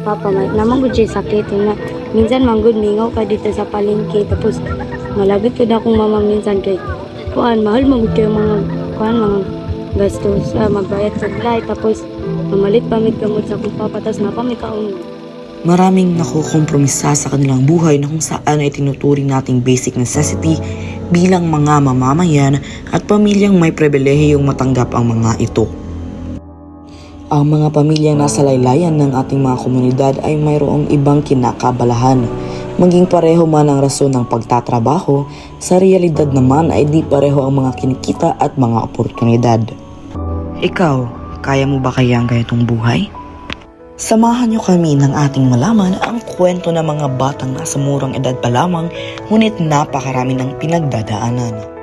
Papa, may naman gud siya sakit na minsan manggod mingaw ka dito sa palengke tapos malagit ko na akong mama minsan kay kuan mahal mo gud kayo mga kuan mga gastos ah, magbayad sa flight tapos mamalit pa may gamot sa akong papa tapos napa may kaon Maraming nakukompromisa sa kanilang buhay na kung saan ay tinuturing nating basic necessity bilang mga mamamayan at pamilyang may pribilehiyong matanggap ang mga ito. Ang mga pamilyang nasa laylayan ng ating mga komunidad ay mayroong ibang kinakabalahan. Maging pareho man ang rason ng pagtatrabaho, sa realidad naman ay di pareho ang mga kinikita at mga oportunidad. Ikaw, kaya mo ba kaya ang ganitong buhay? Samahan niyo kami ng ating malaman ang kwento ng mga batang nasa murang edad pa lamang ngunit napakarami ng pinagdadaanan.